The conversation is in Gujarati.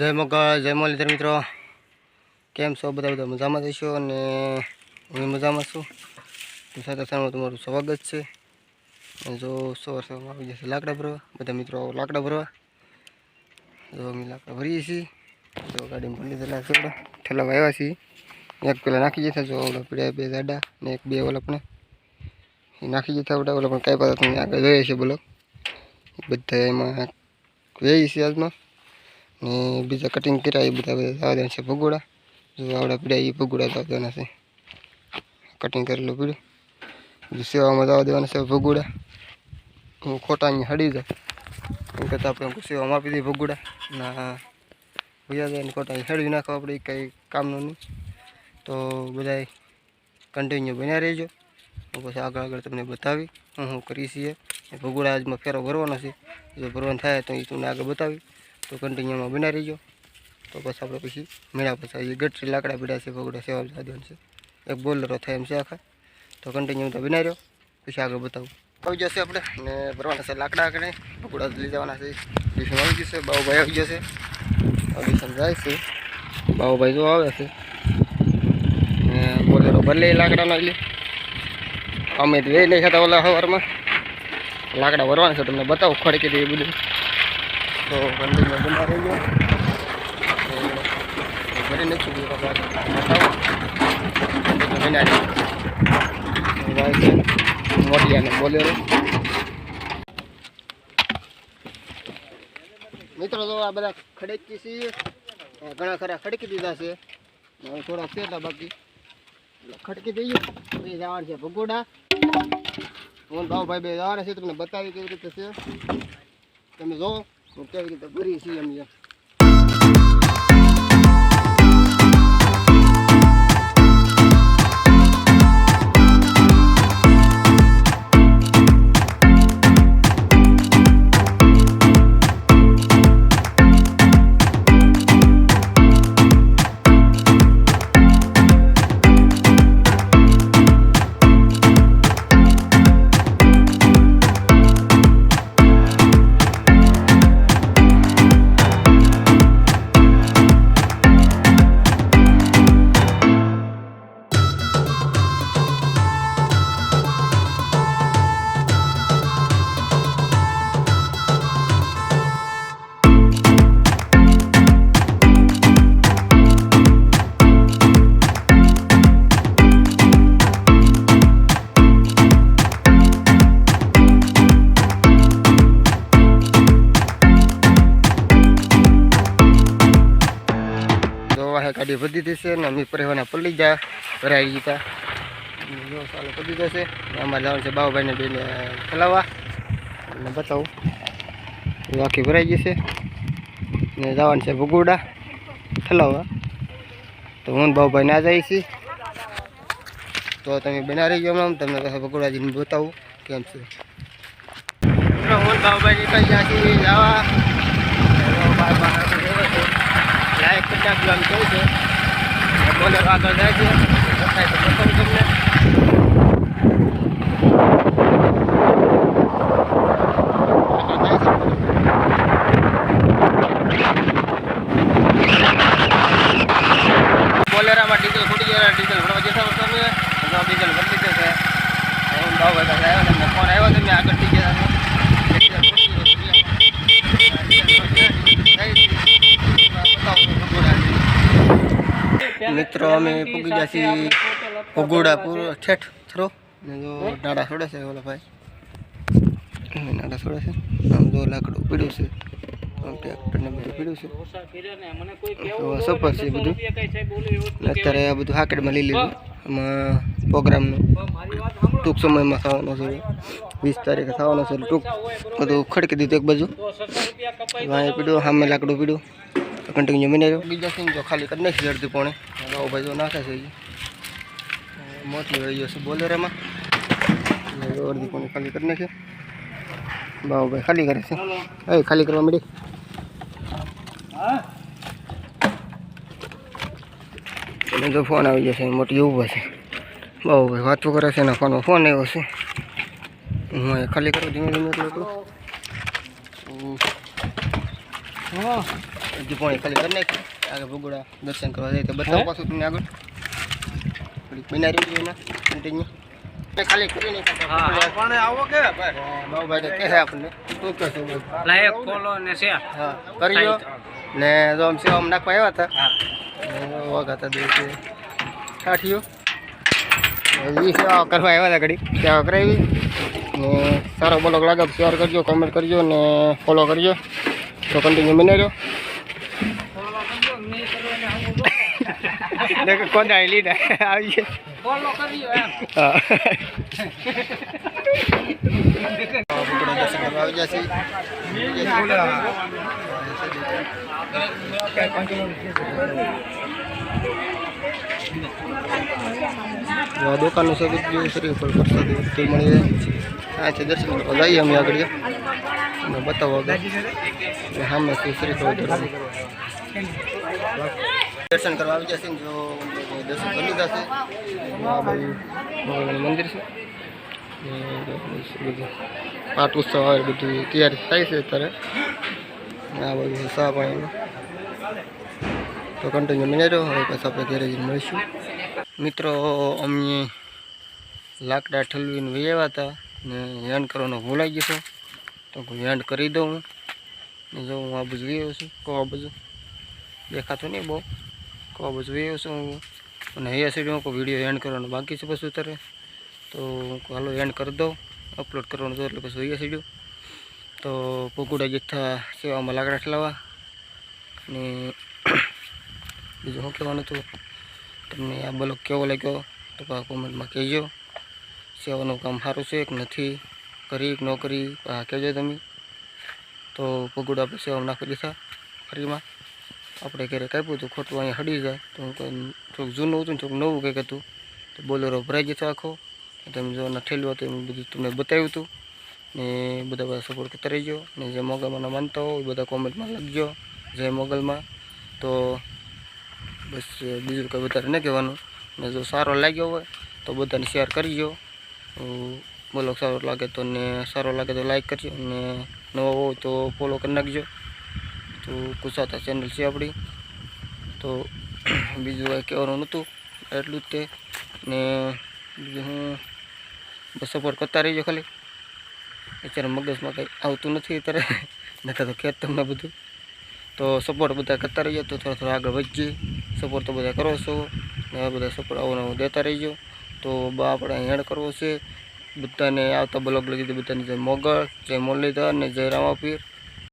જય મગજ જય મુરલીધર મિત્રો. કેમ છો બધા? બધા મજામાં જઈશો અને હું મજામાં છું. સાથે સાથે તમારું સ્વાગત છે. જો સવાર સવારમાં આવી જશે લાકડા ભરવા. બધા મિત્રો લાકડા ભરવા. જો અમે લાકડા ભરીએ છીએ. જો ગાડીમાં ભરી લીધેલા છે ઓલા ઠેલાવા આવ્યા છીએ. એક પેલા નાખી જતા જો ઓલા પીડા બે જાડા ને એક બે ઓલા પણ. એ નાખી જતા બધા. ઓલા પણ કાંઈ પાતા તમે આગળ જોઈએ છે બોલો. બધા એમાં જઈએ છીએ આજમાં. ને બીજા કટિંગ કર્યા, એ બધા બધા જવા દેવાના છે ભગોડા. જો આવડા પીડા એ ભગોડા દેવાના છે. કટિંગ કરેલું પીડ્યું. સેવામાં જવા દેવાના છે ભગોડા. હું ખોટા અહીંયા હડી જાઉં. એમ કરતાં આપણે સેવામાં આપી દઈએ ભગોડા. ના ભૂયા જાય ખોટા અહીં હળવી નાખો આપણે કંઈ કામનું નહીં. તો બધાય કન્ટિન્યુ બન્યા રહેજો. હું પછી આગળ આગળ તમને બતાવી હું હું કરી છીએ. ભગોડા આજમાં ફેરો ભરવાનો છે. જો ભરવાનું થાય તો એ તમને આગળ બતાવી. તો કન્ટિન્યુમાં બના રહીજો. તો પછી આપણે પછી મેળા પછી આવીએ ગટરી લાકડા પીડા છે, ભગોડા સેવા દેવાનું છે. એક બોલરો થાય એમ છે આખા. તો કન્ટિન્યુ તો બના રહ્યો. પછી આગળ બતાવું. આવી જશે આપણે. ને ભરવાના છે લાકડા આગળ. ભગડા લઈ જવાના છે. ડિશન આવી જશે. બાઉભાઈ આવી જશે. ડિશન જાય છે. બાઉભાઈ જો આવે છે. ને બોલેરો ભલે લાકડાનો એટલે અમે તો એ નહીં ખાતા ઓલા સવારમાં લાકડા ભરવાના છે, તમને બતાવું ખડકી દે બધું. તો મંદિરમાં બના રહી ગયો ભરી નથી દીધો બતાવો મોટિયાને બોલેરો મિત્રો તો આ બધા ખડકી છીએ. ઘણા ખરા ખડકી દીધા છે. થોડા છે બાકી. ખડકી દઈએ. પછી જવાનું છે ભગોડા. હું ભાઈ બે જવાના છે. તમને બતાવી કેવી રીતે છે. તમે જો હું કેવી રીતે ભરી છીએ અમે ગાડી વધી જશે ને અમે પરિવારના પલ્લી જા, ભરાઈ ગયા જો ચાલો છે ને અમારે જવાનું છે બાબુભાઈને બેને ખલાવવા અને બતાવું. આખી ભરાઈ જશે ને જવાનું છે ભગોડા ખલાવવા તો હું બાબુભાઈ ના જઈએ છીએ. તો તમે બના રહી ગયો હમણાં તમને ભગોડાજીને બતાવું કેમ છે. હું બાબુભાઈ નીકળી જવા લાયક પચાસ ગ્રામ કહું છે? બોલેરો આગળ જાય છે. બતાય તો બતાવું તમને બોલેરામાં ડીઝલ ખૂટી ગયા ડીઝલ ભરવા જતા હતો અમે તો ડીઝલ ભરી લીધો છે હું બાવ બધા આવ્યો ને ફોન આવ્યો તો મેં આગળ થઈ ગયા મિત્રો, અમે પૂગી ગયા છીએ ભગોડા પૂરો ઠેઠ થરો. જો ડાડા છોડે છે, ઓલા ભાઈ. નાડા છોડે છે. આમ જો લાકડું પીડ્યું છે પીડ્યું છે. તો સફર છે બધું. અત્યારે આ બધું હાકડમાં લઈ લીધું. આમાં પ્રોગ્રામનું ટૂંક સમયમાં થવાનો છે. વીસ તારીખે થવાનો છે ટૂંક. બધું ખડકી દીધું એક બાજુ. વાંહે પીડ્યું સામે લાકડું પીડ્યું. કન્ટિન્યુ બની રહ્યો બીજા સિંહ જો ખાલી કરી નાખી અડધી પોણે બાબુ ભાઈ જો નાખે છે. મોટી હોય છે બોલેરામાં અડધી પોણે ખાલી કરી નાખી બાબુભાઈ ખાલી કરે છે હવે ખાલી કરવા મળી એને જો ફોન આવી જશે મોટી ઊભો છે બાબુભાઈ વાતો કરે છે એના ફોનમાં ફોન આવ્યો છે હું એ ખાલી કરો ધીમે ધીમે એટલું. હા હજી પોણી ખાલી કરી નાખી. આગળ ભૂગોળા દર્શન કરવા જાય તો બતાવો પાછું તમને આગળ. થોડીક રહી એમાં કન્ટિન્યુ ખાલી કરી નાખી આવો કે? ભાઈ કહે આપણને. શું કહે લાયક ફોલો ને શેર. હા કરજો ને જો આમ સેવા નાખવા આવ્યા હતા. વાઘા હતા દિવસે કાઠીઓ એ સેવા કરવા આવ્યા હતા ઘડી સેવા કરાવી. ને સારો બોલો લાગે શેર કરજો કમેન્ટ કરજો ને ફોલો કરજો. તો કન્ટિન્યુ બને રહ્યો દર્શન કરવા આવી જશે આ દુકાનનું બધું શરીર ઉપર પ્રસાદ બધું મળી જાય. આ છે દર્શન. કરવા જઈએ અમે આગળ અને બતાવો સામે શ્રી કવિતા દર્શન કરવા આવી જશે જો દર્શન કરી લીધા છે. મંદિર છે. બધું પાઠ ઉત્સવ આવે બધું તૈયારી થાય છે અત્યારે. આ બધું સા પાણીનું તો કન્ટિન્યુ મને રહ્યો હવે પછી આપણે ઘરે જઈને મળીશું. મિત્રો અમે લાકડા ઠલવીને વહી આવ્યા હતા ને હેન્ડ કરવાનો ભૂલાઈ ગયો તો હું એન્ડ કરી દઉં ને જો હું આ વહી આવ્યો છું, કહો આ બધું. દેખાતું નહીં બહુ. કહો આ વહી આવ્યો છું હું. અને અહીંયા સુધી હું વીડિયો એન્ડ કરવાનો બાકી છે પછી અત્યારે. તો હું હાલો એન્ડ કરી દઉં. અપલોડ કરવાનું હતું એટલે પછી અહીંયા સીડ્યું તો પોકુડા જથ્થા સેવામાં લાકડા ઠલાવા. અને બીજું શું કહેવાનું હતું? તમને આ બ્લોગ કેવો લાગ્યો તો કોમેન્ટમાં કહેજો. સેવાનું કામ સારું છે કે નથી? કરી, નોકરી કહેજો તમે. તો પગુડા આપણે સેવામાં નાખી દીધા ફરીમાં. આપણે ઘરે કાપ્યું હતું, ખોટું અહીંયા હડી જાય. તો હું થોડુંક જૂનું હતું ને થોડુંક નવું કંઈક હતું. તો બોલેરો ભરાઈ જતો આખો. તમે જો ના ઠેલું હતું એમ બધું તમને બતાવ્યું હતું. ને બધા બધા સપોર્ટ કરતા રહીજો. ને જે મોગલમાં માનતા હોય એ બધા કોમેન્ટમાં લખજો. જય મોગલમાં. તો બસ બીજું કંઈ વધારે ન કહેવાનું. ને જો સારો લાગ્યો હોય તો બધાને શેર કરજો. બોલો, સારો લાગે તો ને સારો લાગે તો લાઈક કરજો ને નવો હોય તો ફોલો કરી નાખજો. તો કુસાતા ચેનલ છે આપણી તો બીજું કંઈ કહેવાનું નહોતું. એટલું જ તે. ને બીજું હું સપોર્ટ કરતા રહીજો ખાલી. અત્યારે મગજમાં કંઈ આવતું નથી અત્યારે. નતા તો ખેત તમને બધું. તો સપોર્ટ બધા કરતા રહીજો, તો થોડા થોડા આગળ વધીએ સપોર્ટ તો બધા કરો છો. ને બધા સપોર્ટ આવો નવો દેતા રહીજો. તો બા આપણે હેડ કરવો છે. બધાને આવતા બ્લોગ લગી બધાને જય મોગળ જય મુરલીધર અને જય રામાપીર.